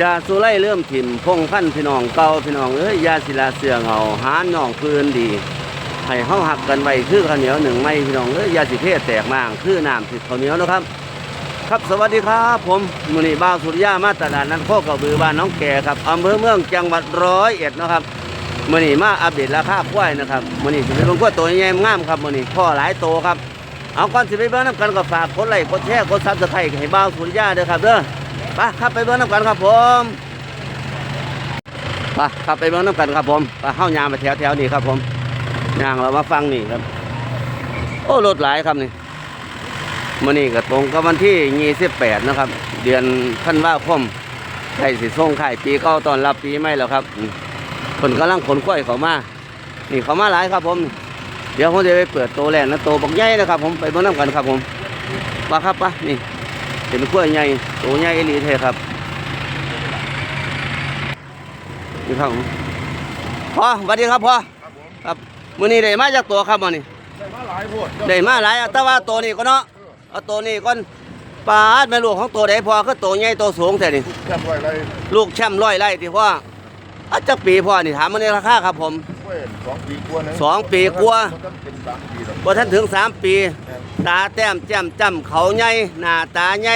ยาสุไลเริ่มถิ่มพงพันพี่น้องเก่าพี่น้องเอ้ยยาศิลาเสือเหงาหาหนองฟืนดีให้เฮาหักกันไว้คือข้าวเหนียวหนึ่งไม้พี่น้องเอ้ยยาสิเพศแตกมางคือน้ำติดข้าวเหนียวนะครับ ครับสวัสดีครับผมมุนีบ้าวสุริยามาตลาดนัดโคกระบือบ้านน้องแก่ครับอำเภอเมืองจังหวัดร้อยเอ็ดนะครับมุนีมาอัปเดตราคากล้วยนะครับมุนีสิเป็นกล้วยตัวใหญ่งามครับมุนีพ่อหลายโตครับเอาก่อนสิไปเบิ่งน้ำกันก็ฝากกดไลค์กดแชร์กดซับสไครต์ให้บ้าวสุริยาเด้อครับเด้อ ปครับไปเบิ่งน้ำกันครับผมไปครับไปเบิ่งน้ำกันครับผมไปเข้ายามไปแถวแถวๆนี้ครับผมยางเรามาฟังนี่ครับ โอ้รถหลายครับนี่มื่อนี้ก็ตรงกับวันที่28นะครับ เดือนธันว่าคมใกล้สิส่งข่ปีเก่าตอนรับปีใหม่แล้วครับคนกำลังขนกล้วยเขามา นี่เขามาหลายครับผม เดี๋ยวผมจะไปเปิดโตแรกนะโตบักใหญ่นะครับ ผมไปเบิ่งน้ำกันครับผมปะครับปะนี่ เป็นกล้วยใหญ่โตใหญ่เอหลีเทครับนี่ครับผมพ่อสวัสดีครับพ่อครับผมครับมื่อนี้ได้มาจากตัวครับมื่อนี้ได้มาหลายโพดได้มาหลายอะแต่ว่าตัวนี้ก็เนาะเอาตัวนี้ก่อนปลาดแม่ลูกของตัวใดพอคือตัวใหญ่ตัวสูงแต่นี่แค่ไว้ไรลูกแช่มร้อยไร่ที่พ่ออาจจะปีพ่อนี่ถามมันในราคาครับผมเว้ย สองปีกว่าสองปีกว่าว่าท่านถึงสามปี ตาแต้มแจ่มจำเขาใหญ่หน้าตาใหญ่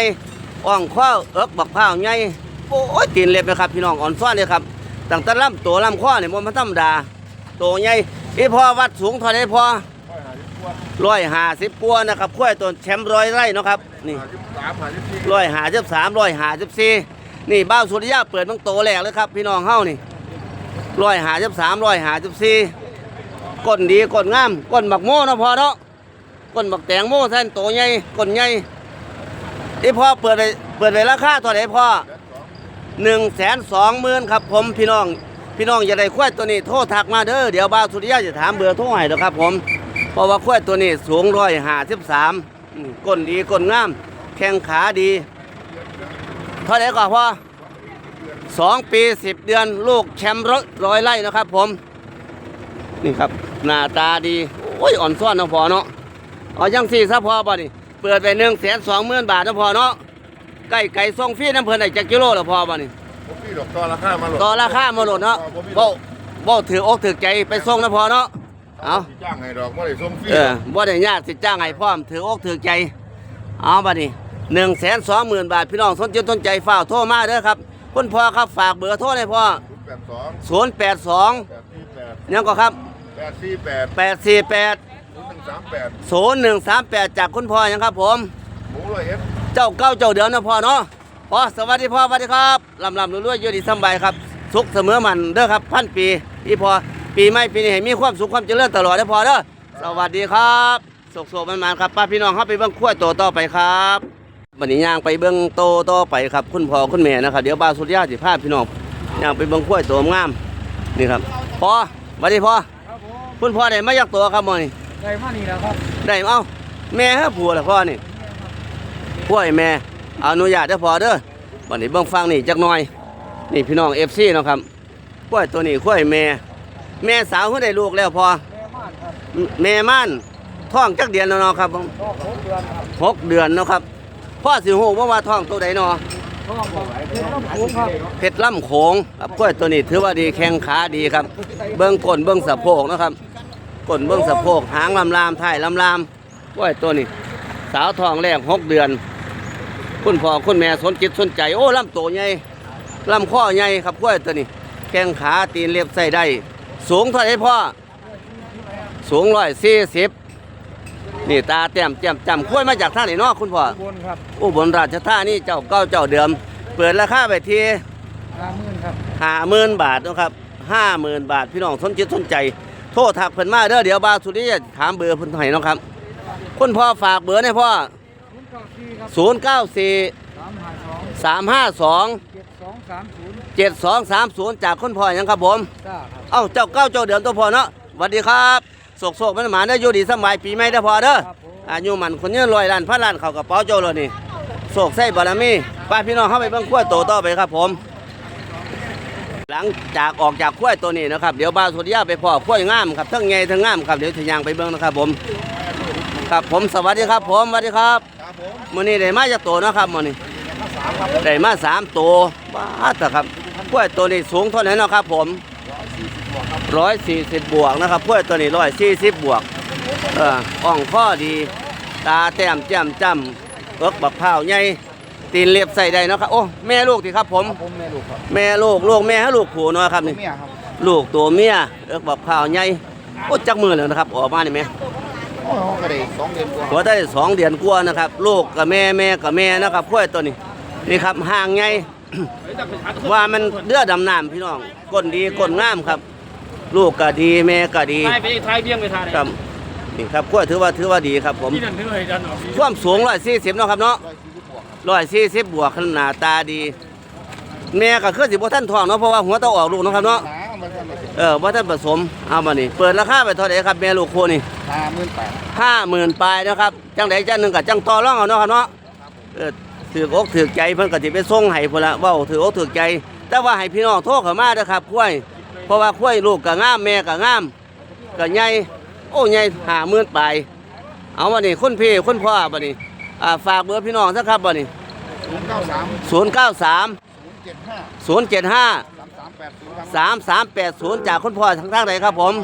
อ่องข้อเอิกบักพร้าวใหญ่โอ้ยตีนเล็บนะครับพี่น้องอ่อนซ้อนเลยครับตั้งแต่ลำตัวลำข้อเนี่ยมันธรรมดาตัวใหญ่อีพ่อวัดสูงเท่าไรพ่อร้อยห้าสิบกว่าร้อยห้าสิบกว่านะครับขั้วยตัวแชมป์ร้อยไร่เนาะครับนี่ร้อยหาสิบสามร้อยหาสิบสี่นี่บ้าสุริยะเปิดตั้งโตแรกเลยครับพี่น้องเฮานี่ ร้อยหาสิบสามร้อยหาสิบสี่ก้นดีก้นงามก้นบักโม่เนาะพอเนาะก้นบักแตงโม่แท่นโตใหญ่ก้นใหญ่ที่พ่อเปิดไปเปิดไปราคาเท่าไหร่พ่อหนึ่งแสนสองหมื่นครับ ผมพี่น้องพี่น้องอย่าได้ควายตัวนี้โทรทักมาเด้อเดี๋ยวบ้าวสุริยะจะถามเบอร์โทรให้เด้อครับ ผมเพราะว่าควายตัวนี้สูงร้อยหาสิบสามก้นดีก้นงาม แข้งขาดีเท่าไหร่ก่อนพ่อ สองปีสิบเดือนลูกแชมป์ร้อยร้อยไร่นะครับผม นี่ครับ หน้าตาดี โอ้ย อ่อนซ้อนเนาะพอเนาะเอายังสี่ซะพอป่ะนี่เปิดไปหนึ่งแสนสองหมื่นบาทเนาะพอเนาะไก่ไก่ทรงฟรีน้ำเพลินไอ้จักกิโลแล้วพอป่ะนี่ผมพี่ดอกต่อราคามาหลดต่อราคามาโหลดเนาะบ่บ่ถืออกถือใจไปส่งนะพอเนาะเอาสิจ้างให้ดอกไม่ได้ส่งฟรีเออบ่ได้ยากสิจ้างให้พร้อมถืออกถือใจเอาบัดนี้หนึ่งแสนสองหมื่นบาทพี่น้องสนใจสนใจฝ้ากโทรมาเด้อครับ คุณพ่อครับฝากเบอร์โทรให้พ่อศูนย์แปดสองศูนย์แปดสองแปดสี่แปดยังก็ครับแปดสี่แปดแปดสี่แปดศูนย์หนึ่งสามแปดศูนย์หนึ่งสามแปดจากคุณพ่อยังครับผม หมูร้อยเอ็ด เจ้าเก้าเจ้าเดิมนะพ่อเนาะพ่อสวัสดีพ่อสวัสดีครับลำลำรวยๆอยู่ดีสำบายครับ สุขเสมอมันเด้อครับพันปีพี่พ่อปีใหม่ปีนี้ให้มีความสุขความเจริญตลอดเด้อพ่อเด้อสวัสดีครับสุขโสมันมันๆครับป้าพี่น้องครับไปเบิ้งขั้วโตต่อไปครับ วันนี้ย่างไปเบิ้งโตต่อไปครับ คุณพ่อคุณแม่นะครับ เดี๋ยวบ้าวสุริยาสิพาพี่น้องย่างไปเบิ้งขั้วโตงามนี่ครับพ่อสวัสดีพ่อครับผมคุณพ่อได้มาจากตัวครับมื้อนี้ได้มานี่แล้วครับได้เอ้าแม่ฮะผัวล่ะพ่อนี่พ่อไอ้แม่อนุญาตเด้อพ่อเด้อวันนี้เบิ่งฟังนี่จักหน่อย นี่พี่น้อง FC เนาะครับกล้วยตัวนี้กล้วยแม่แม่สาวเพิ่นได้ลูกแล้วพอแม่ม่านครับแม่ม่านท้องจักเดือนแล้วเนาะครับผมท้องหกเดือนครับหกเดือนเนาะครับ พ่อสิฮู้ว่าว่าท้องตัวใดเนาะเป็นน้ำโครับเพชรล่ำโขงครับกล้วยตัวนี้ถือว่าดีแข้งขาดีครับ เบิ่งก้นเบิ่งสะโพกนะครับก้นเบิ่งสะโพกหางลำลามท้ายลำลามกล้วยตัวนี้ สาวทองแรกหกเดือน คุณพ่อคุณแม่สนจิตสนใจโอ้ลำโตใหญ่ลำข้อใหญ่ครับกล้วยตัวนี้ แข้งขาตีนเล็บใส่ได้ สูงเท่าไหร่พ่อสูงร้อยสี่สิบ นี่ตาแต้มแจ่มจำกล้วยมาจากท่าไหนเนาะคุณพ่อ บนครับอุบลราชธานีเจ้าเก้าเจ้าเดิม เปิดราคาไปที่ห้าหมื่นครับห้าหมื่นบาทนะครับห้าหมื่นบาทพี่น้องสนจิตสนใจ โทษทักเพิ่นมาเด้อเดี๋ยวบาวสุริยะถามเบอร์เพิ่นให้เนาะครับ คุณพ่อฝากเบอร์ให้พ่อศูนย์เก้าสี่ครับ094สามห้าสอง352เจ็ดสองสามศูนย์7230จากคุณพ่อหยังครับผม จ้าครับ เอ้าเจ้าเก้าเจ้าเดิมตัวพ่อเนาะสวัสดีครับ โศกโศกมันหมาเด้ออยู่ดีสำบายปีใหม่เด้อพ่อเด้อครับผมอายุมันคนยืนลอยล้านพันล้านเข้ากระเป๋าโจเลยนี่โศกใส่บารมีป้าพี่น้องเข้าไปเบิ่งขั้วโตต่อไปครับผม หลังจากออกจากขั้วตัวนี้นะครับเดี๋ยวบาวสุริยะไปพ่อขั้วงามครับทั้งไงทั้งงามครับเดี๋ยวทะยางไปเบิ่งนะครับผมครับผมสวัสดีครับผมสวัสดีครับครับผมมื้อนี้ได้มาจากโตเนาะครับมื้อนี้สามได้มาสามตัวบ้าแต่ครับกล้วยตัวนี้สูงเท่าไหร่เนาะครับผม ร้อยสี่สิบบวกนะครับกล้วยตัวนี้ร้อยสี่สิบบวกเอออ่องข้อดี ตาแต้มแจ่มจ้ำเอิกบักพร้าวใหญ่ตีนเล็บใส่ได้เนาะครับโอ้แม่ลูกที่ครับผมผมแม่ลูกครับแม่ลูกลูกแม่ให้ลูกผูเนาะครับนี่เมียครับลูกตัวเมียเอิกบักพร้าวใหญ่โอ้จักมือแล้วนะครับออกมานี่แม่โอ้ก็ได้สองเดือนกว่าหัวได้สองเดือนกว่านะครับลูกกับแม่แม่กับแม่นะครับกล้วยตัวนี้นี่ครับห่างไงว่ามันเลือดดำน้ำพี่น้องก้นดีก้นงามครับ ลูกก็ดีแม่ก็ดีทายไปทายเบี้ยงไปทายครับนี่ครับกล้วยถือว่าถือว่าดีครับ ผมที่นั่นเหนื่อยดันออกความสูงร้อยสี่สิบเนาะครับเนาะร้อยสี่สิบบวกหน้าตาดี แม่ก็คือสิบ่ท่านทองเนาะเพราะว่าหัวเต้องออกลูกเนาะครับเนาะหนามันก็ไม่ถึงเออบ่ท่านผสมเอามานี่เปิดราคาไปเท่าไหร่ครับแม่ลูกโคนี่ห้าหมื่นแปดห้าหมื่นปลายนะครับจังไดจังหนึ่งกับจังต่อร่องเอาเนาะครับเนาะเออถือกอกถือใจเพิ่นก็สิไปส่งให้พุ่นละเว้าถือกอกถือใจ แต่ว่าให้พี่น้องโทรเข้ามาเด้อครับกล้วย เพราะว่ากล้วยลูกก็งามแม่ก็งามก็ใหญ่โอ้ใหญ่หาหมื่นปเอามานี่คุณพี่คุณพ่อบัดนี้อ่าฝากเบอร์พี่น้องซะครับบัดนี้ศูนย์เก้าสามศูนย์เจ็ดห้าสามสามแปดศูนย์จากคุณพ่อทางทางไหนครับผม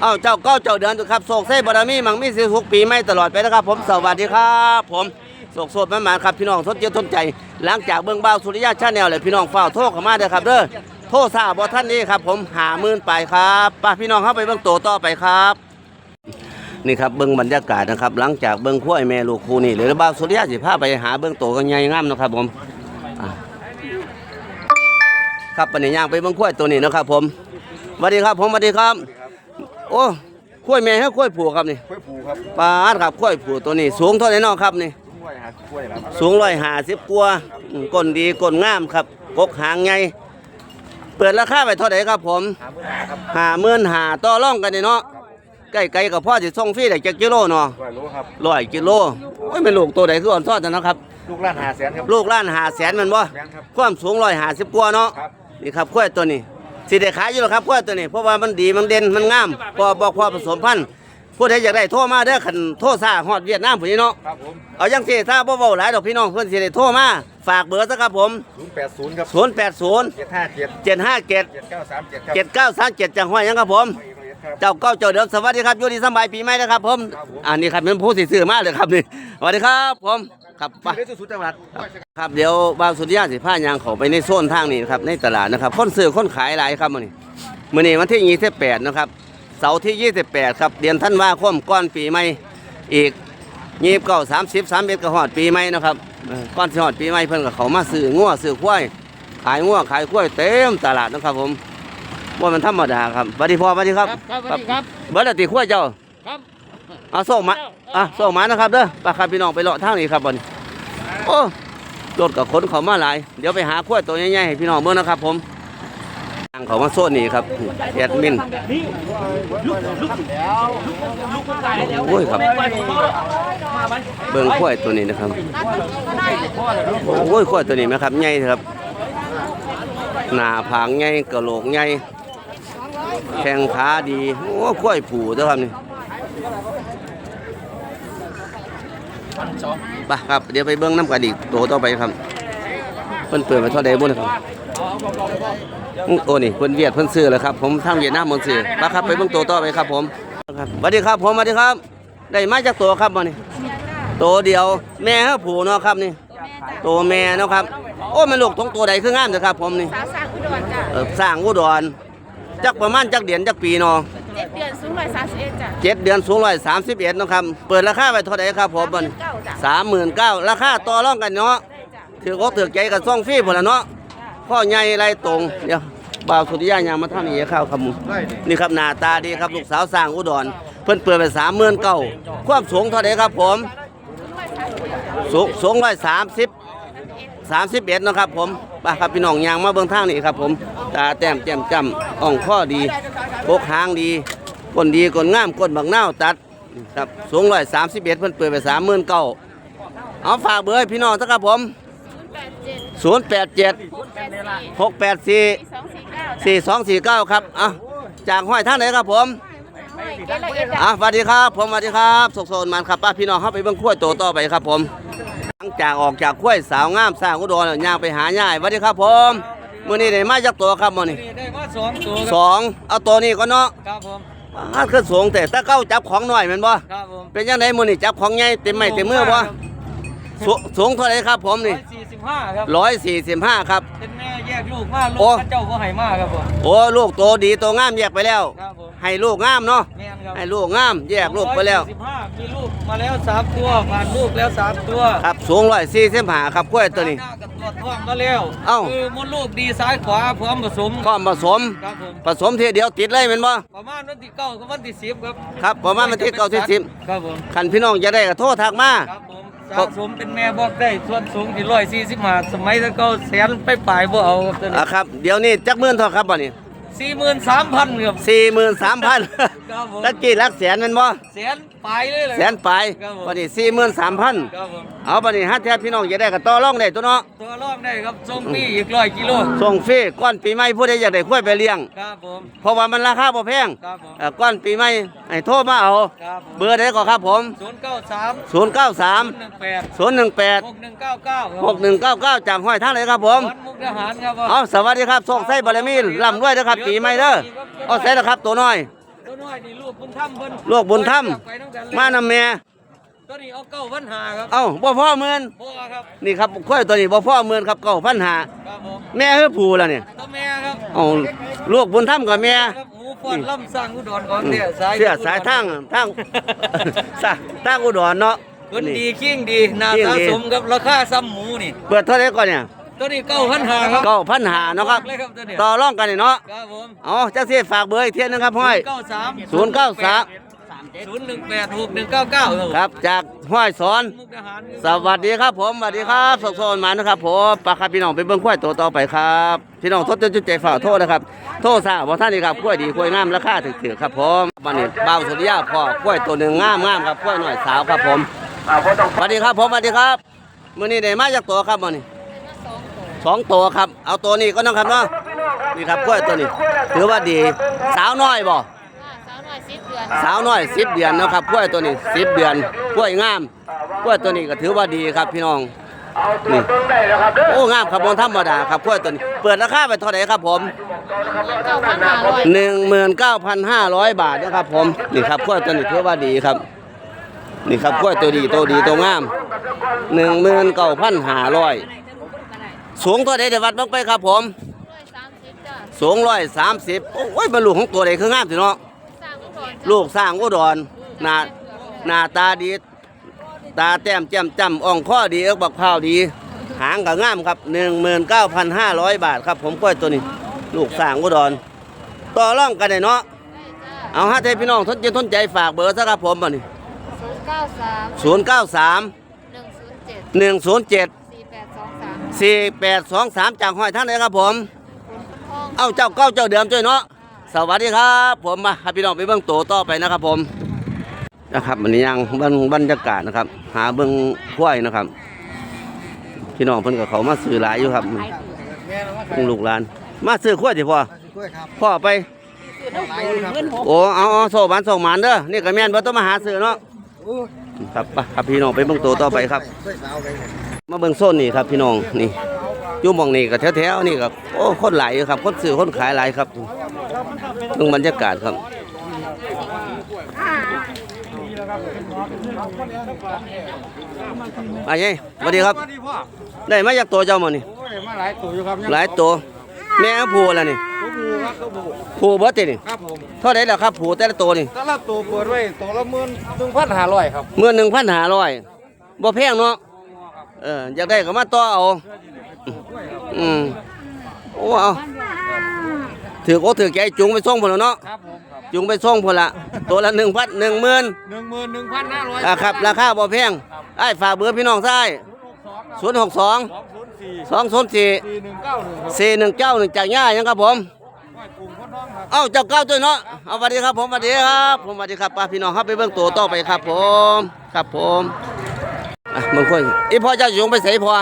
เอ้าเจ้าก้าเจ้าเดือนครับโศกเส้บารมีมังมีสิทุกปีไม่ตลอดไปนะครับผม สวัสดีครับผมโศกโสดมันมาครับพี่น้องทดเจทนใจ หลังจากเบื้องเบ้าสุริยะชาแนลเลยพี่น้องเฝ้าโทษขมาเด้อครับเด้อ ทษทราบว่าท่านนี้ครับ ผมหามื่นไปครับป้าพี่น้องเข้าไปเบื้องโตต่อไปครับ นี่ครับเบื้องบรรยากาศนะครับ หลังจากเบื้องขั้วแม่ลูกคูนี่หรือบ้าวสุริยะสิพาไปหาเบื้องโตกันใหญ่งามนะครับ ผมอะครับปัญญางไปเบื้องขั้วตัวนี้นะครับ ผมสวัสดีครับ ผมสวัสดีครับ โอ้ขั้วแม่ให้ขั้วผูครับนี่กล้วยผูครับปลาดครับขั้วผูตัวนี้ สูงเท่าไหร่เนาะครับนี่กล้วยครับกล้วยครับสูงร้อยห้าสิบกว่าอืมก้นดีก้นงามครับกกหางไง เปิดราคาไปเท่าไหร่ครับผมหาหมื่นห้าครับหามื่นหาต่อร่องกันนี่เนาะใกล้ๆกับพ่อสิส่งฟรีได้จักกิโลเนาะกล้วยรู้ครับร้อยกิโลโอ้ยเป็นลูกตัวใดคืออ่อนซ้อนจังนะครับ ลูกล้านหาแสนครับลูกล้านหาแสนแมันบ่แสนครับความสูงร้อยห้าสิบกว่าเนาะครับนี่ครับกล้วยตัวนี้สิได้ขายอยู่หรอครับกล้วยตัวนี้เพราะว่ามันดีมันเด่นมันงามพอบอกพอผสมพันธุ์ผู้ใดอยากได้โทรมาเด้อคันโทรซ่าฮอดเวียดนามพุ่นนี่เนาะครับผมเอาจังซี่ถ้าบ่เว้าหลายดอกพี่น้องเพิ่นสิได้โทรมา ฝากเบอร์ซะครับผมศูนย์แปดศูนย์ครับ080เจ็ดห้าเจ็ด757เจ็ดเก้าสามเจ็ดครับ7937จังห้อยหยังครับผมครับเจ้าเก้าเจ้าเดิมสวัสดีครับอยู่ดีสำบายปีใหม่นะครับผมครับผม อันนี้ครับเป็นผู้สิซื้อมาเลยครับนี่สวัสดีครับผมครับไปได้สุดจังหวัด ครับเดี๋ยวบ่าวสุริยะสิพายางเขาไปในโซนทางนี้นะครับในตลาดนะครับคนซื้อคนขายหลายครับมื้อนี้มื้อนี้วันที่28นะครับเสาร์ที่28ครับเดือนธันวาคมก่อนปีใหม่อีก 29 30 31ก็ฮอดปีใหม่นะครับเออก่อนสิฮอดปีใหม่เพิ่นก็เขามาซื้องัวซื้อควายขายงัวขายควายเต็มตลาดนะครับผมว่ามันธรรมดาครับสวัสดีพ่อสวัสดีครับครับสวัสดีครับเบิร์ดติขั้วเจ้าครับเอาส่งมาอะส่งมานะครับเด้อไปครับพี่น้องไปเลาะทางนี้ครับบอนโอ้รถกับขนเขามาหลาย เดี๋ยวไปหาขั้วตัวใหญ่ๆให้พี่น้องเมื่อนะครับผม ทางเขามาโซนนี่ครับแอดมินโอ้ยครับ เบิ่งขั้วตัวนี้นะครับโอ้ยขั้วตัวนี้ไหมครับใหญ่ครับหน้าผางใหญ่กระโหลกใหญ่แข้งขาดีโอ้ขั้วผูเด้อครับนี่ไปครับ เดี๋ยวไปเบิ้งน้ำกันอีกโตต่อไปครับ เพิ่นเปิดมาเท่าใดบุญครับอื้อโอ้นี่เพิ่นเวียดเพิ่นซื้อแล้วครับผมทางเวียดนามเพิ่นซื้อไปครับไปเบิ้งโตต่อไปครับผมครับสวัสดีครับผมสวัสดีครับ ได้มาจากตัวครับบ่นี่โตเดียวแม่เฮาผูเนาะครับนี่โตแม่เนาะครับ โอ้แม่ลูกของตัวใดคืองามเด้อครับ ผมนี่สาวสร้างอุดรจ้ะเออสร้างอุดรจักประมาณจักเดือนจักปีเนาะเจ็ดเดือนสูงร้อยสามสิบเอ็ดจ้ะเจ็ดเดือนสูงร้อยสามสิบเอ็ดเนาะครับ เปิดราคาไว้เท่าใดครับผมบ่นี่เก้าจ้ะสามหมื่นเก้าราคาต่อรองกันเนาะ ได้จ้ะถือก็ถือใจกับซ่องฟรีพอละเนาะพ่อใหญ่ไรตรงเดี๋ยวบ่าวสุริยะยังมาทำนี่ข้าวขมุนี่ครับหน้าตาดีครับลูกสาวสร้างอุดร เพิ่นเปิดไปสามหมื่นเก้าความสูงเท่าไหร่ครับผมสูงสูงร้อยสามสิบสามสิบเอ็ดนาะครับผมไปครับพี่น้องยางมาเบื้องทางนี่ครับผมตาแต้มแจ่มจำอ่องข้อดีพกหางดีก้นดีก้นงามก้นบักเน่าวตัดครับสูงร้อยสามสิบเอ็ดเพิ่นเปิดไปสามหมื่นเก้าเอาฝากเบอร์ให้พี่น้องสักครับผม ศูนย์แปดเจ็ดหกแปดสี่สี่สองสี่เก้าครับอะจากห้อยท่านไหนครับผมอะสวัสดีครับ ผมสวัสดีครับสกโซนมันครับป้าพี่น้องเข้าไปเบิ่งขั้วโตต่อไปครับผมลังจากออกจากข้วสาวงามสร้างอุดรย่างไปหาย่ายสวัสดีครับผมมื้อนี้ได้มาจากตัวครับมื้อนี้ได้มาสองตัวสองเอาตัวนี้ก็เนาะครับผมอาขึ้นสูงแต่ถ้าเก้าจับของหน่อยม่นบ่ครับผมเป็นยังไงมื้อนี้จับของใหญ่เต็มไม้เต็มมือบ่สูงเท่าไรครับผมนี่สี่ ห้าครับ145ครับ เป็นแม่แยกลูกมาลูโอ้กพระเจ้าก็ให้มาครับผม โอ้ลูกโตดีโตงามแยกไปแล้ว ครับผม ให้ลูกงามเนาะแม่นครับให้ลูกงามแยกลูกไปแล้ว สิบห้ามีลูกมาแล้วสามตัวผ่านลูกแล้วสามตัวครับสูง145ครับกล้วยตัวนี้หน้ากับตัวท้องมาแล้วเอ้า คือมดลูกดีซ้ายขวาพร้อมผสมพร้อมผสม ครับผมผสมทีเดียวติดเลยแม่นบ่ประมาณวันที่เก้ากับวันที่สิบครับครับประมาณวันที่เก้าที่สิบครับผมคันพี่น้องจะได้ก็โทรทักมา ครับผม สะสมเป็นแม่บอกได้ส่วนสูงที่ร้อยสี่สิบห้าสมัยตะเก้าแสนไปปลายบ่เอาครับตัวนี้อะครับ เดี๋ยวนี้จักหมื่นเท่าครับบ่นี่สี่หมื่นสามพันครับสี่หมื่นสามพันครับผมตะกี้หลักแสนแมันบ่แสน ปลายเลยเลยแสนปลายครับผมวันนี้สี่หมื่นสามพันครับผมเอาบัดนี้ฮัทแท้พี่น้องจะได้ก็ต่อรองได้ตัวเนาะตัวรองได้ครับส่งฟรีอีกร้อยกิโลส่งฟรีก้อนปีใหม่ผู้ใดอยากได้ค่อยไปเลี้ยง ครับผม เพราะว่ามันราคาบ่แพงครับผม เอ่อก้อนปีใหม่ให้โทรมาเอา ครับผมเบอร์ใดก็ครับผม ศูนย์เก้าสาม093หนึ่งแปด018 หกหนึ่งเก้าเก้า6199จากห้อยทางไหนครับผม วัดมุกดาหารครับผม เอาสวัสดีครับส่งไส้บารมีร่ำรวยเด้อครับปีใหม่เด้อเอาใส่ละครับตัวน้อย ตัวน้อยนี่ลูกบุญธรรมเพิ่นลูกบุญธรรมไปน้ำกันเลยมานำแม่ตัวนี้เอาเก้าพันหาครับเอ้าบ่พ่อหมื่นพ่อครับนี่ครับค่อยตัวนี้บ่พ่อหมื่นครับเก้าพันหาครับผมแม่คือผู้แล้วเนี่ยตัวแม่ครับเอ้าลูกบุญธรรมกับแม่ครับหมูฟอนล่ำสร้างอุดรของเนี่ยสายเสียสายทางทางสายทางอุดรเนาะคนดีเคียงดีหนาเคี่ยงตาดีสมกับราคาซ้ำหมูนี่ เปิดเท่าไหร่ก่อนเนี่ย ตัวนี้เก้าพันหาครับเก้าพันหาเนาะครับ เลยครับตัวนี้ต่อรองกันนี่เนาะครับผมเอาจังซี่ฝากเบอร์อีกเที่ยหนึงครับห้อย เก้าสามศูนย์เก้าสามศูนย์หนึ่งแปดหกหนึ่งเก้าเก้าครับครับจากห้อยสอน มุกดาหาร สวัสดีครับผมสวัสดีครับสกโซนมานะครับผมปลาครับพี่น้องไปเบิ่งควายตัวต่อไปครับพี่น้องทดจนจุดใจฝ่าโทษนะครับโทษซะบอกท่านนี่ครับควายดีควายงามราคาถึกๆครับผมวันนี้บ่าวสุริยาพ่อควายตัวหนึ่งงามงามครับควายหน่อยสาวครับผมสวัสดีครับผมสวัสดีครับมื้อนี้ได้มาจากตัวครับมื้อนี้ สองตัวครับ เอาตัวนี้ก็น้องครับเนาะนี่ครับควายตัวนี้ ถือว่าดี สาวน้อยบ่สาวหน่อยสิบเดือนสาวน้อยสิบเดือนนะครับกล้วยตัวนี้สิบเดือนกล้วยงามกล้วยตัวนี้ก็ถือว่าดีครับพี่น้องนี่โอ้งามครับบนธรรมดาครับกล้วยตัวนี้ เปิดราคาไปเท่าไหร่ครับผมเก้าพันห้าร้อยหนึ่งหมื่นเก้าพันห้าร้อยบาทนะครับผมนี่ครับกล้วยตัวนี้ถือว่าดีครับ นี่ครับกล้วยตัวดีตัวดีตัวงามหนึ่งหมื่นเก้าพันห้าร้อย สูงตัวใดเดี๋ยววัดบ้างไปครับ ผมร้อยสามสิบจ้ะสูงร้อยสามสิบโอ้ยบรรลุของตัวใดคืองามสิเนาะสร้างอุดรจ้ะลูกสร้างอุดรหน้าหน้าตาดี ตาแต้มแจ่มจ้ำอ่องข้อดีเอิกบักพร้าวดี หางก็งามครับ19,500บาทครับ ผมกล้วยตัวนี้ ลูกสร้างอุดรต่อร่องกันได้เนาะได้จ้ะเอาฮะเทพี่น้องทนใจทนใจฝากเบอร์ซะครับผมบ่นี่ศูนย์เก้าสาม093หนึ่งศูนย์เจ็ด107 สี่แปดสองสาม4823จากห้อยท่านไหนครับผมห้องเอาเจ้าเก้าเจ้าเดิมจ้วยเนาะสวัสดีครับ ผมมาให้พี่น้องไปเบิ่งโตต่อไปนะครับผมนะครับมันนี้ยังบรรบรรยากาศนะครับ หาเบิ่งควายนะครับ พี่น้องเพิ่นกับเขามาซื้อหลายอยู่ครับเพิ่งลูกหลาน มาซื้อควายสิพ่อพ่อไปโอ้เอาเอาโซ่บานส่งหมานเด้อนี่ก็แม่นบ่ต้องมาหาซื้อเนาะครับไปครับพี่น้องไปเบิ่งโตต่อไปครับ มาเบิ่งโซนนี่ครับพี่น้องนี่อยู่หมองนี่ก็แถวๆนี่ก็โอ้คนหลายอยู่ครับคนซื้อคนขายหลายครับเบิ่งบรรยากาศครับอาไงสวัสดีครับ ได้มาจากตัวเจ้าหมดนี่โอ้ยมาหลายตัวอยู่ครับหลายตัวแม่ผูแล้วนี่ตัวผูครับตัวผูผูเบิดตินี่ครับผมเท่าไหร่แล้วครับผูแต่ละตัวนี่แต่ละตัวเปิดไว้ตัวละหมื่นหนึ่งพันห้าร้อยครับเมื่อหนึ่งพันห้าร้อยบ่แพงเนาะ เอออยากได้ก็มาต่อเอาอืมโอ้เอาถือโอ้ถือใจจุงไปส่งพุ่นแล้วเนาะครับผมครับจุงไปส่งพุ่นละตัวละหนึ่งพันหนึ่งหมื่นหนึ่งหมื่นหนึ่งพันห้าร้อยอ่าครับ ราคาบ่แพงไอ้ายฝากเบอร์พี่น้องซ้ายศูนย์หกสองสองศูนย์สี่สองศูนย์สี่สี่หนึ่งเก้าหนึ่งครับสี่หนึ่งเก้าหนึ่งจากย่ายังครับผมไหว้กลุ่มพ่อน้องครับเอ้าเจ้าเก้าตัวเนาะเอาสวัสดีครับผมสวัสดีครับ ผมสวัสดีครับป้าพี่น้องครับไปเบิ่งตัวต่อไปครับผม ครับผม อะมึงค่อยอีพ่อเจ้าอยู่ไปใส่พ่อ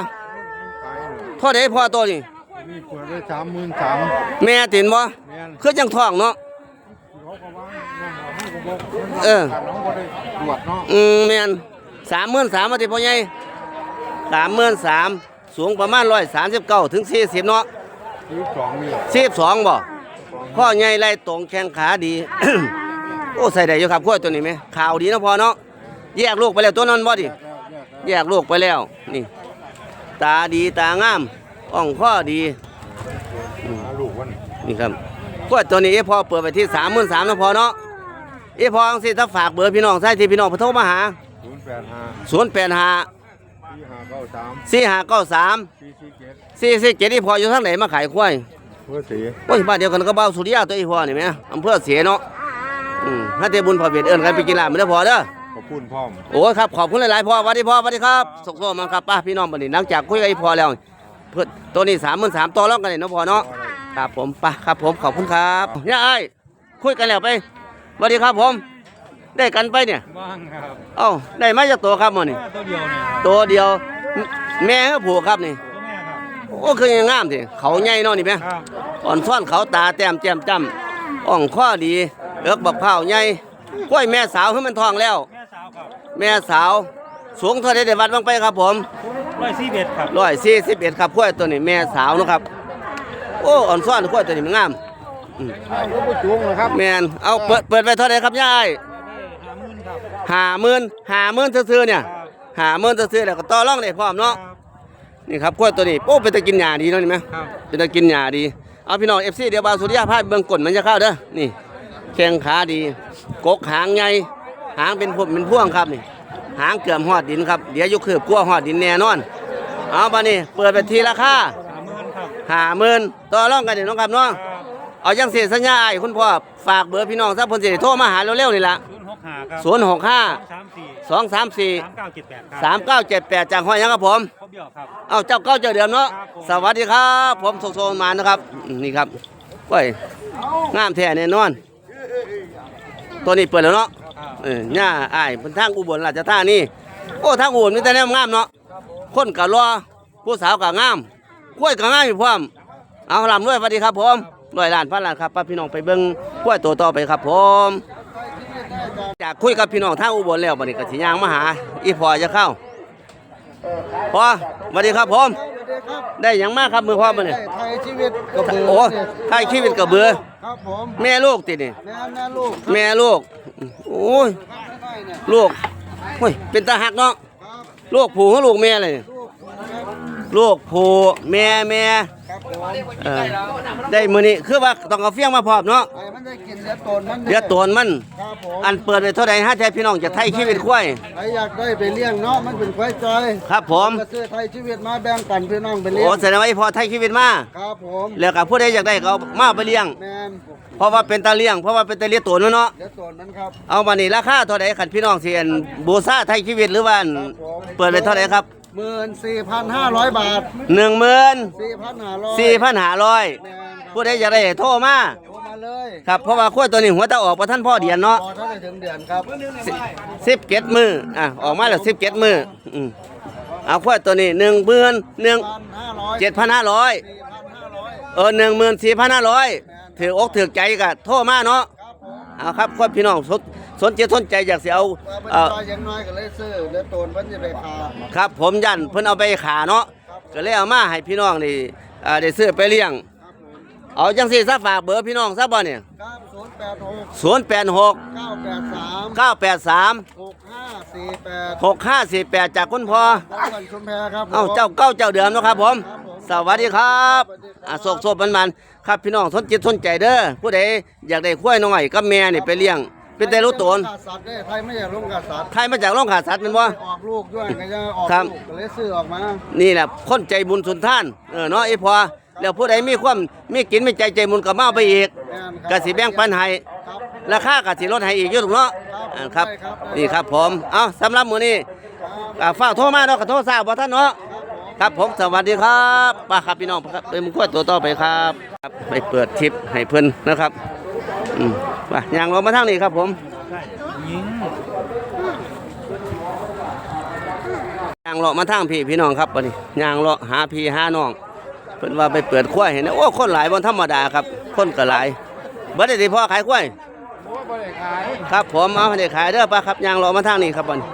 พ่อเด้พ่อตัวนี้นี่เปิดไว้สามหมื่นสามแม่ตินบ่แม่นคือจังท้องเนาะเขาก็ว่าน้องเขาก็บอกเออน้องก็ได้ตรวจเนาะอืมแม่นสามหมื่นสามมาติพ่อใหญ่สามหมื่นสามสูงประมาณร้อยสามสิบเก้าถึงสี่สิบเนาะยี่สิบสองนี่สี่สองบ่ข้อใหญ่ไรตรงแข้งขาดี โอ้ใส่ได้อยู่ครับขั้วตัวนี้ไหมขาวดีเนาะพอเนาะแยกลูกไปแล้วตัวนั้นบ่ดิ แยกลูกไปแล้ว นี่ ตาดีตางามอ่องข้อดีหาลูกวันนี่ครับขั้วตัวนี้เอพอเปิดไปที่สามหมื่นสามนาะพอเนาะเอพอจังสิถ้าฝากเบอร์พี่น้องใช่ที่พี่น้องโทรมาหาศูนย์แปดห้าศูนย์แปดห้าสี่ห้าเก้าสามสี่ห้าเก้าสามสี่สี่เจ็ดสี่สี่เจ็ดที่พออยู่ทางไหนมาขายควายเพื่อสีโอ้ยบ้านเดียวกันก็เบ้าสุริยาตัวอีพอนี่ไหมอำเภอเสียเนาะอืมถ้าเตบุญพอเบียดเอิญกันไปกินลาบไม่ได้พอเด้อข อบคุณพ่อมโอ้ยครับขอบคุณหลายๆพ่อสวัสดีพ่อสวัสดีครับสกโซมันครับป้าพี่น้องบันนี้หลังจากคุยกับอีพอแล้วเพื่อตัวนี้สามหมื่นสามต่อรองกันเลยเนาะพ่อเนาะครับผมป้าครับผมขอบคุณครับเนี่ยไอ้ายคุยกันแล้วไปสวัสดีครับผม ได้กันไปเนี่ยบ้างครับเอ้าได้มาจากตัวครับหมอนี่ตัวเดียวเนี่ยครับตัวเดียว แม่เขาผูกครับนี่ตัวแม่ครับโอ้คือยังงามทีเขาใหญ่เนาะนี่ไหมครับอ่อนซ่อนเขาตาแต้มแจ่มจ้ำอ่องข้อดีเอิกบักเผาวใหญ่กล้วยแม่สาวให้มันทองแล้ว แม่สาวครับแม่สาว สูงเท่าไดได้วัดบ้างไปครับผมร้อยสี่เบ็ดครับร้อยสี่สิบเอ็ดครับกล้วยตัวนี้แม่สาวเนาะครับ โอ้อ่อนซ่อนกล้วยตัวนี้มันงามอืมรถประจุงนะครับแมนเอาเปิดเปิดไปเท่าไหรครับยายห้าหมื่นครับห้าหมื่นห้าหมื่นซื่อๆเนี่ยห้าหมื่นซื่อๆแล้วก็ต่อรองได้พร้อมเนาะนี่ครับกล้วยตัวนี้โอ้เป็นตะกินหญ้าดีเนาะนี่ไหมครับเป็นตะกินหญ้าดีเอาพี่น้องเอฟซีเดี๋ยวบาวสุริยาพาไปเบิ่งก้นมันจะเข้าเด้อนี่แข้งขาดี กกหางใหญ่ หางเป็นพวกเป็นพ่วงครับนี่ หางเกือมหอดดินครับ เดี๋ยวอยุคืบกลัวหอดดินแน่นอน เอาบานี่เปิดไปทีราคาสามหมื่นครับห้าหมื่นต่อรองกันเดี๋ยวน้องครับเนาะครับเอาจังเสียสัญญาไอ้คุณพ่อฝากเบอร์พี่น้องสักคนสิได้โทรมาหาเร็วๆนี่ละศูนย์หกห้าครับศูนย์หกห้าสามสี่สองสามสี่สามเก้าเจ็ดแปดครับสามเก้าเจ็ดแปดจากห้อยยังครับผมเขาเบี้ยวครับเอาเจ้าเก้าเจ้าเดิมเนาะครับผมสวัสดีครับ ผมโซโซมานะครับอืมนี่ครับก้อยงามแท้แน่นอน ตัวนี้เปิดแล้วเนาะครับ เออหญ้าอ้ายเป็นทางอุบลราชธานีโอ้ทางอุบลมีแต่แนวงามเนาะคนก็รอผู้สาวก็งามกล้วยก็งามอยู่พร้อมเอาลำด้วยสวัสดีครับผมร้อยล้านพันล้านครับป้าพี่น้องไปเบิ่งกล้วยตัวต่อไปครับผมจากคุยกับพี่น้องทางอุบลแล้วบัดนี้ก็สิย่างมาหาอีพอจะเข้า พอสวัสดีครับผมได้หยังมากครับมือพ่อมาเนี่ยไทยชีวิตกับเบอร์โอ้ไทยชีวิตกับเบือครับผมแม่ลูกติดนี่แม่แม่ลูกแม่ลูกโอ้ยได้เนี่ยลูกเฮ้ยเป็นตาหักเนาะครับลูกผูกับลูกแม่เลยลูกครับลูกผูแม่แม่ครับผม เออได้มื้อนี้คือว่าต้องเอาเฟี้ยงมาพร้อมเนาะไอ้มันได้กินเดี๋ยวตนมันเดี๋ยวตัวมัน ครับผมอันเปิดไปเท่าใดฮะแท้พี่น้องจะไทยชีวิตควายใครอยากได้ไปเลี้ยงเนาะมันเป็นควายจอยครับผมก็ซื้อไทยชีวิตมาแบ่งปันพี่น้องไปเลี้ยโอ้งแสดงว่าอีพอไทยชีวิตมาครับผมแล้วกับผู้ใดอยากได้ก็เอามาไปเลี้ยง แมนเพราะว่าเป็นตาเลี้ยงเพราะว่าเป็นตาเลี้ยงตัวเนาะเดี๋ยวตนมันครับเอามานี่ราคาเท่าใดคันพี่น้องสิอันบูซ่าไทยชีวิตหรือว่าอันเปิดไปเท่าใดครับ หมื่นสี่พันห้าร้อยบาทหนึ่งหมื่นสี่พันห้าร้อยสี่พันห้าร้อยแมนครับผู้ใดอยากได้โทรมาโทรมาเลยครับเพราะว่าขั้วตัวนี้หัวตาออกประท่านพ่อเดียนเนาะพอถ้าได้ถึงเดือนครับสิบเก็ดมืออะออกมาแล้วสิบเก็ดมืออืมเอาขั้วตัวนี้หนึ่งหมื่นหนึ่งพันห้าร้อยเจ็ดพันห้าร้อยสี่พันห้าร้อยเออหนึ่งหมื่นสี่พันห้าร้อยถืออกถือใจกะโทรมาเนาะครับผม เอาครับคนพี่น้องสนสนใจสนใจอยากสิเอาว่าเป็นเอ่อจอยยังน้อยก็เลยซื้อเดี๋ยวตนมันจะไปพาครับผมยันเพิ่นเอาไปขาเนาะก็เลยเอามาให้พี่น้องนี่อ่าได้ซื้อไปเลี้ยง ครับผมเอาจังสิซะฝากเบอร์พี่น้องซะบ่เนี่ยครับศูนย์แปดหกศูนย์แปดหกเก้าแปดสามเก้าแปดสามหกห้าสี่แปดหกห้าสี่แปดจากคุณพ่อ บ้านชุมแพครับผมเอ้าเจ้าเก้าเจ้าเดิมเนาะครับผม ครับผม สวัสดีครับอะโศกโศกมันมันๆครับพี่น้องสนจิตสนใจเด้อผู้ใดอยากได้ควายน้อยกับแม่นี่ไปเลี้ยง เป็นแต่รู้ตนขาดสัตว์ได้ไทยไม่อยากลงขาดสัตว์ไทยมาจากโรงขาสัตว์แมันบ่ ออกลูกด้วยก็จะออกครับ ลูกก็เลยซื้อออกมานี่แหละคนใจบุญสุนท่านเออเนาะไอ้พอแล้วผู้ใดมีความมีกินมีใจใจบุญก็มาเอาไปอีกแม่นครับก็สิแบ่งปันให้ครับ ราคาก็สิลดให้อีกอยู่ถูกเนาะอ่าครับ นี่ครับผมเอาสำหรับมื้อนี้อ่าฝากโทรมาเนาะก็โทรทราบบ่ท่านเนาะ ครับผมสวัสดีครับป้าครับพี่น้องครับเป็นมุขวดตัวต่อไปครับครับไปเปิดทิปให้เพิ่อนนะครับอืมไปย่างลงมาทางนี้ครับผมย่างเลาะมาทางพี่พี่น้องครับบัดนี้ย่างเลาะหาพี่หาน้องเพิ่นว่าไปเปิดควายเห็นนะโอ้คนหลายบ่ธรรมดาครับคนก็หลายบ่ได้สิพ่อขายควายครับผมเอาให้ได้ขายเด้อป้าครับย่างเลาะมาทางนี้ครับบัดนี้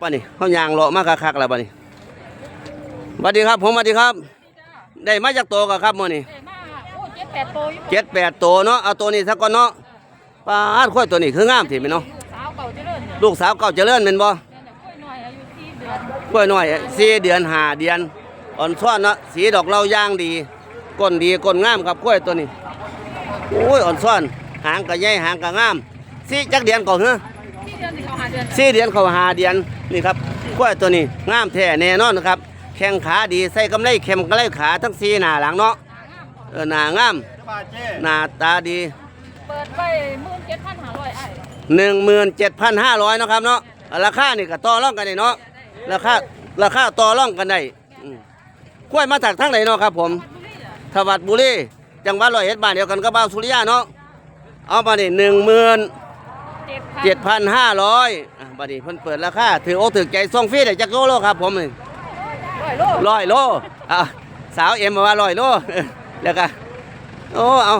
ป่ะนี่เขายางเลาะมากคักๆแล้วป่ะนี่ส วัสดีครับ ผมสวัสดีครับ ได้มาจากโตวกับครับมื้อนี้ได้มาโอ้เจ็ดแปดโตอยู่เจ็ดแปดตัวเนาะเอาตัวนี้สักก่อนเนาะปลาดข้อยตัวนี้คืองามทีไหมเนาะสาวเก่าเจริญเนี่ยลูกสาวเก่าเจริญเป็นบ่เนี่ยกล้วยน้อยอายุสี่เดือนกล้วยน้อยสี่เดือนห้าเดือนอ่อนซ้อนเนาะสีดอกเหล่าย่างดีก้นดีก้นงามครับกล้วยตัวนี้โอ้ยอ่อนซ้อนหางก็ใหญ่หางก็งามสี่จักเดือนก่อนเหรอสี่เดือนที่เขาหาเดือนสี่เดือนเขาหาเดือนนี่ครับกล้วยตัวนี้งามแท้แน่นอนนะครับ แข้งขาดีใส่กำไลเข็มกำไลขาทั้งสี่หน้าหลังเนาะเออหน้างามหน้าตาดีเปิดไปหมื่นเจ็ดพันห้าร้อยไอ้หนึ่งหมื่นเจ็ดพันห้าร้อยนาะครับเนาะราคานี่ก็ต่อรองกันได้เนาะราคาราคาต่อรองกันได้อืมกล้วยมาจากทางไหนเนาะครับผมทวัดบุรีจังหวัดร้อยเอ็ดบ้านเดียวกันกับบ้านสุริยาเนาะเอาไปนี่หนึ่งหมื่นเจ็ดพันเจ็ดพันห้าร้อยบัดนี้เพิ่นเปิดราคาถือโอกถือใจส่งฟรีได้จักโลโลครับผมนี่ร้ อยโลร้อยโลอะสาวเอ็มมาว่าร้อยโลแล้วก็โอ้เอา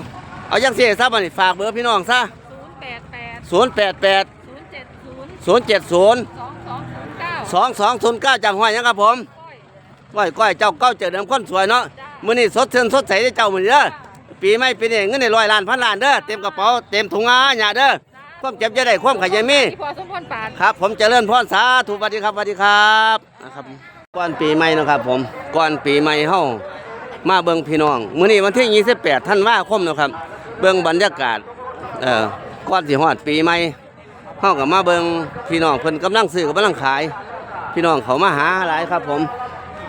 เอาจังสี่ซะบัดนี้ฝากเบอร์พี่น้องซะศูนย์แปดแปดศูนย์แปดแปดศูนย์เจ็ดศูนย์ศูนย์เจ็ดศูนย์สองสองศูนย์เก้าสองสองศูนย์เก้าจากห้อยหยังครับผมก้อยก้อยเจ้าเก้าเจอเดิมคนสวยเนาะมื้อนี้สดชื่นสดใสได้เจ้ามื้อนี้เด้อปีใหม่ปีนี้เงินในร้อยล้านพันล้านเด้อเต็มกระเป๋าเต็มถุงอาหยาเด้อความเจ็บจะได้ความขยันมี ที่พอสมพรปาน ครับ ผมเจริญพรสาธุสวัสดีครับสวัสดีครับนะครับ ก่อนปีใหม่นะครับผมก่อนปีใหม่เฮามาเบิ่งพี่น้องมื้อนี้วันที่ 28ธันวาคมนะครับ เบิ่งบรรยากาศเอ่อก่อนสิฮอดปีใหม่เฮาก็มาเบิ่งพี่น้องเพิ่นกำลังซื้อกำลังขาย พี่น้องเขามาหาหลายครับผม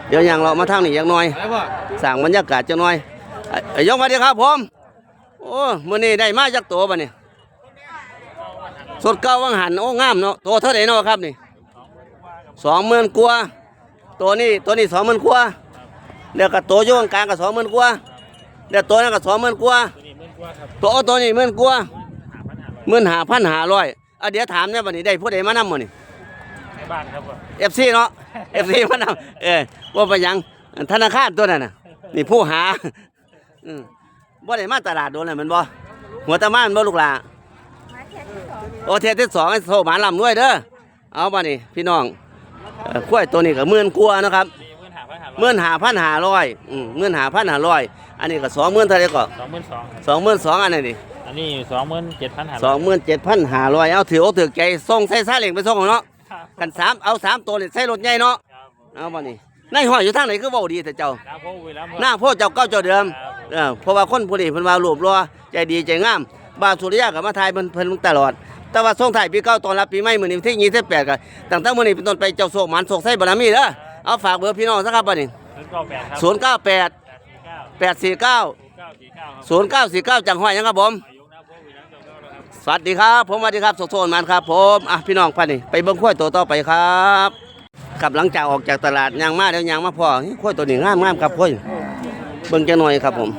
เดี๋ยวอยังเรามาทางนี้อย่างน้อยสร้างบรรยากาศจังน่อยไอ้ยงสวัสดีครับผมโอ้มื้อนี้ได้มาจากตัวบัดนี้สดเก้าวังหันโอ้งามเนาะตัวเท่าไหร่เนาะครับนี่สองหมื่นกว่า ตัวนี้ตัวนี้สองหมื่นกว่าเดี๋ยวกับตัวโยงกลางกับสองหมื่นกว่าเดี๋ยวตัวนั้นกับสองหมื่นกว่าตัวเอาตัวนี้หมื่นกว่าหมื่นหาพันหาร้อยอะเดี๋ยวถามเนี่ยบัดนี้ได้ผู้ใดมานำมื้อนี่ในบ้านครับผมเอฟซีเนาะเอฟซีมานำเออว่าไปหยังธนาคารตัวนั้นน่ะนี่ผู้หาอืมบ่ได้มาตลาดโดนเลยแมันบ่หัวตะมานบ่ลูกหลาโอเทสที่สองให้โซหมาลำด้วยเด้อเอามานี่พี่น้อง เอ่อกล้วยตัวนี้ก็หมื่นกว่านะครับมีเงินหาพันหาหมื่นหาพันหาร้อยอืมหมื่นหาพันหาร้อยอันนี้ก็สองหมื่นเท่าไหร่ก็สองหมื่นสองสองหมื่นสองอันนี้นี่อันนี้สองหมื่นเจ็ดพันหาสองหมื่นเจ็ดพันหาร้อยเอาถือโอาถือใจส่งใส่ซาเล้งไปส่งเอาเนาะกันสามเอาสามตัวนี่ใส่รถใหญ่เนาะเอามานี่นายห้อยอยู่ทางไหนคือเว้าดีแต่เจ้าน้ำโพวิแล้วหน้าพ่อเจ้าเก้าเจ้าเดิมเออเพราะว่าคนผู้นี้เพิ่นว่ารวบรัวใจดีใจงามบาวสุริยะก็มาทายเพิ่นเพิ่นตลอด แต่ว่าส่งท้ายปีเก่าต้อนรับปีใหม่มื้อนี้วันที่28ก็ตั้งแต่มื้อนี้เป็นต้นไปเจ้าโศกหมันโศกไส้บารมีเด้อเอาฝากเบอร์พี่น้องซะครับบัดนี้ศูนย์เก้าแปดครับ098เก้า849สี่เก้าครับ0949จังห้อยหยังครับผมอายุน้ำโพวิแล้วเจ้าเจ้าแล้วครับสวัสดีครับ ผมสวัสดีครับโสโซนมันครับผมอะพี่น้องพันนี่ไปเบิ่งข้อยตัวต่อไปครับกับหลังจากออกจากตลาดยางมาเดี๋ยวยางมาพอเฮ้ยข้อยตัวนี้งามงามครับข้อยเบิ่งจังหน่อยครับผม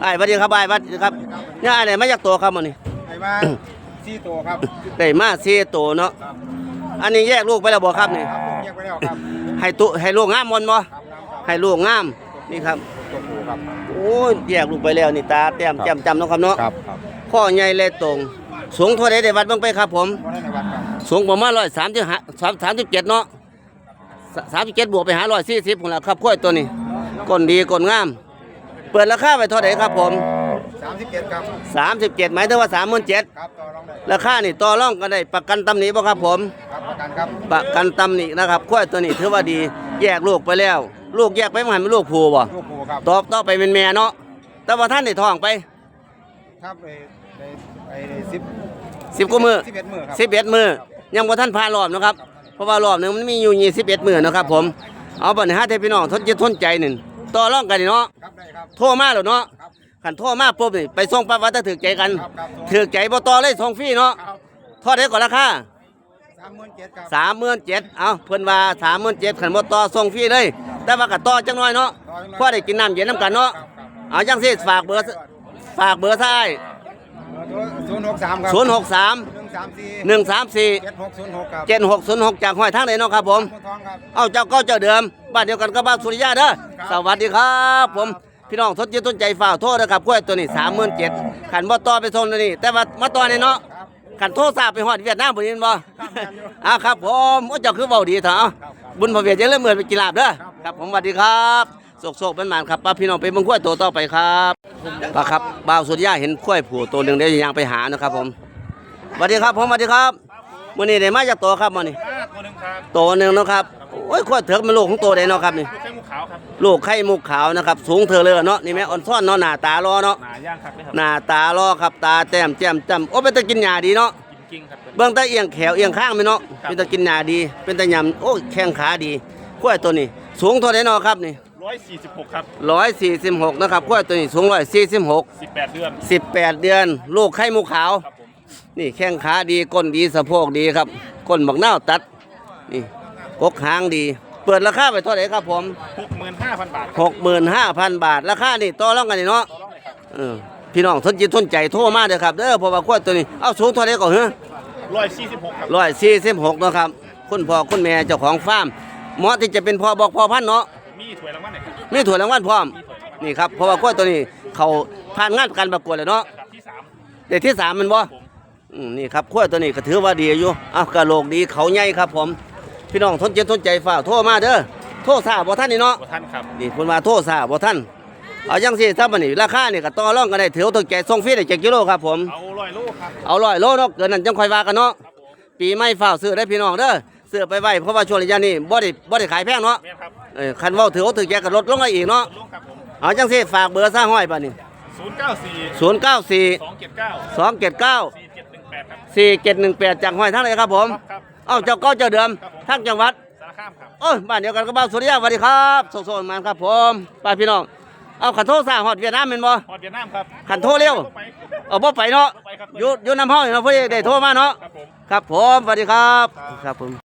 ไอ้ายสวัสดีครับไอ้ายสวัสดีครับเนี่ยไอ้ไหนมาจากตัวครับมันนี่ไอ้มา สี่ตัวครับได้มาสี่ตัวเนาะอันนี้แยกลูกไปแล้วบ่ครับนี่ครับผมแยกไปแล้วครับให้ตุให้ลูกงามมนบ่ครับครับครับให้ลูกงามนี่ครับตัวผู้ครับโอ้ยแยกลูกไปแล้วนี่ตาแต้มจำจำเนาะครับเนาะครับครับข้อใหญ่เลยตรง สูงเท่าใดได้วัดเบิ่งไปครับผม วันนั้นในวัดครับสูงประมาณร้อยสามสิบห้าสามสิบเจ็ดเนาะสามสิบเจ็ดบวกไปหาร้อยสี่สิบของเราครับข้อยตัวนี้ก้นดีก้นงาม เปิดราคาไปเท่าไหร่ครับผมสามสิบเจ็ดครับสามสิบเจ็ดหมายถึงว่าสามหมื่นเจ็ดครับต่อรองได้ราคานี่ต่อรองกันได้ประกันตำหนิบ่ครับผม ครับประกันครับประกันตำหนินะครับข้อยตัวนี้ถือว่าดีแยกลูกไปแล้ว ลูกแยกไปมันเป็นลูกผูบ่ลูกผู้ครับตอบต่อไปเป็นแม่เนาะแต่ว่าท่านได้ท้องไป ครับไอ้ไอ้ไอ้สิบสิบกว่ามือ สิบเอ็ดมือครับ สิบเอ็ดมือยังบ่ท่านพารอบนะครับ เพราะว่ารอบหนึงมันมีอยู่ยี่สิบเอ็ดมือนะครับผมเอาบัดนี้ฮะเทพี่น้องทนจิตทนใจหนึ่งต่อรองกันนี่เนาะครับได้ครับ โทรมาแล้วเนาะครับ ขันโทรมาปุ๊บนี่ไปส่งปั๊บว่าถ้าถือใจกันครับครับถือใจบ่ต่อเลยส่งฟรีเนาะครับทอดได้ก่อนราคาสามหมื่นเจ็ดครับสามหมื่นเจ็ดเอาเพิ่นว่าสามหมื่นเจ็ดขันบ่ต่อส่งฟรีเลย แต่ว่าก็ต่อจังน้อยเนาะพอได้กินน้ำเย็นน้ำกันเนาะครับครับเอาจังสิฝากเบอร์ฝากเบอร์ซ้ายศูนย์หกสามครับศูนย์หกสามหนึ่งสามสี่หนึ่งสามสี่เจ็ดหกศูนย์หกครับเจ็ดหกศูนย์หกจากห้อยทางไหนเนาะครับผมมูทองครับ เอาเจ้าเก็เจ้าเดิม บ้านเดียวกันกับบ้านสุริยะเด้อครับสวัสดีครับ ผม พี่น้องทดจิตต้นใจฝ่ากโทษนะครับกล้วยตัวนี้สามหมื่นเจ็ดขันบ่ต่อไปส่งตัวนี้ แต่ว่ามาต่อในเนาะครับขันโทรศัพท์ไปฮอดเวียดนามบ่ยินบ่อ่าครับผมโอ้เจ้าคือเว้าดีเถอะเอาบุญพระเวียดจะเริ่มเหมือนไปกีฬาบเด้อครับผมสวัสดีครับโศกๆเป็นหมานครับป้าพี่น้องไปเบิ่งกล้วยตัวต่อไปครับป้าครับบ่าวสุริยาเห็นกล้วยผูตัวหนึงเดี๋ยวยางไปหานะครับผมสวัสดีครับผมสวัสดีครับ มื้อนี้ได้มาจากตัวครับมื้อนี้ตัวหนึ่งครับตัวหนึงเนาะครับโอ้ยกล้วยเถิกมันลูกของตัวใดเนาะครับนี่ลูกไข่มุกขาวครับลูกไข่มุกขาวนะครับ สูงเธอเลยเนาะนี่แม่อ่อนซ่อนเนาะหน้าตารอเนาะหนาย่างครับเลยครับหน้าตารอครับตาแต้มแจ่มจำโอ้เป็นตะกินหญ้าดีเนาะกินกิ้งครับเบื้องใต้เอียงแขวเอียงข้างไหมเนาะเป็นตะกินหญ้าดี เป็นตะยำโอ้แข้งขาดีกล้วยตัวนี้ สูงเท่าไหร่เนาะครับนี่ร้อยสี่สิบหกครับร้อยสี่สิบหกนะครับกล้วยตัวนี้สูงร้อยสี่สิบหกสิบแปดเดือนสิบแปดเดือน ลูกไข่มุกขาว ครับผม นี่แข้งขาดีก้นดีสะโพกดีครับก้นบักเน่าวตัดนี่กกหางดี เปิดราคาไปเท่าไหร่ครับผมหกหมื่นห้าพันบาทหกหมื่นห้าพันบาทราคานี่ต่อรองกันนี่เนาะเออพี่น้องสนจิตสนใจโทรมาเด้อครับเด้อเพราะว่าควายตัวนี้เอาสูงเท่าไหร่ก่อนเหรอร้อยสี่สิบหกครับร้อยสี่สิบหกเนาะครับคุณพ่อคุณแม่เจ้าของฟาร์มเหมาะที่จะเป็นพ่อบอกพ่อพันธุ์เนาะมีถ้วยรางวัลไหนครับมีถั่วยรางวัลพร้อมนี่ครับเพราะว่าควายตัวนี้เขาผ่านงานการประกวดเลยเนาะครับที่สามเด็กที่สามแมันบ่ผม อืมนี่ครับควายตัวนี้ก็ถือว่าดีอยู่อ้าวกระโหลกดีเขาใหญ่ครับผม พี่น้องทนเจนทนใจฝ่ากโทรมาเด้อโทรซาบ่ท่านนี่เนาะขอท่านครับนี่เพิ่นว่าโทษซาบ่ท่านเอาจังซี่ถ้าบัดนี้ราคานี่ก็ต่อรองกันได้ถือว่าตัวแก่ส่งฟรีได้7กิโลครับผม เอาร้อยโลครับเอาร้อยโลเนาะเกินนั้นจังค่อยว่ากันเนาะ ครับผมปีใหม่ฝ้าวซื้อได้พี่น้องเด้อซื้อไปไว้เพราะว่าช่วงระยะนี้บ่ได้บ่ได้ขายแพงเนาะแม่นครับเออคันเว้าถือว่าถือแก่ก็ลดลงมาอีกเนาะ ลงครับผมเอาจังซี่ฝากเบอร์ซะห้อยบัดนี้ศูนย์เก้าสี่094สองเจ็ ดเก้า279สี่เจ็ดหนึ่งแปดครับ4718จากห้อยทั้งเลยครับผม ครับ เอ้าเจ้าเก้าเจ้าเดิมทั้งจังหวัด สารคามครับ โอ้ยบ้านเดียวกันกับบ้านสุริยะสวัสดีครับโซๆมันครับผมป้าพี่น้อง เอาขันโทษสร้างฮอดเวียดนามแม่นบ่ ฮอดเวียดนามครับขันโทรเร็ว ไปเอาบ่ไปเนาะไปครับอยู่อยู่น้ำห้องเนาะเพื่อได้โทรมาเนาะ ครับผม ครับผมสวัสดีครับ ครับผม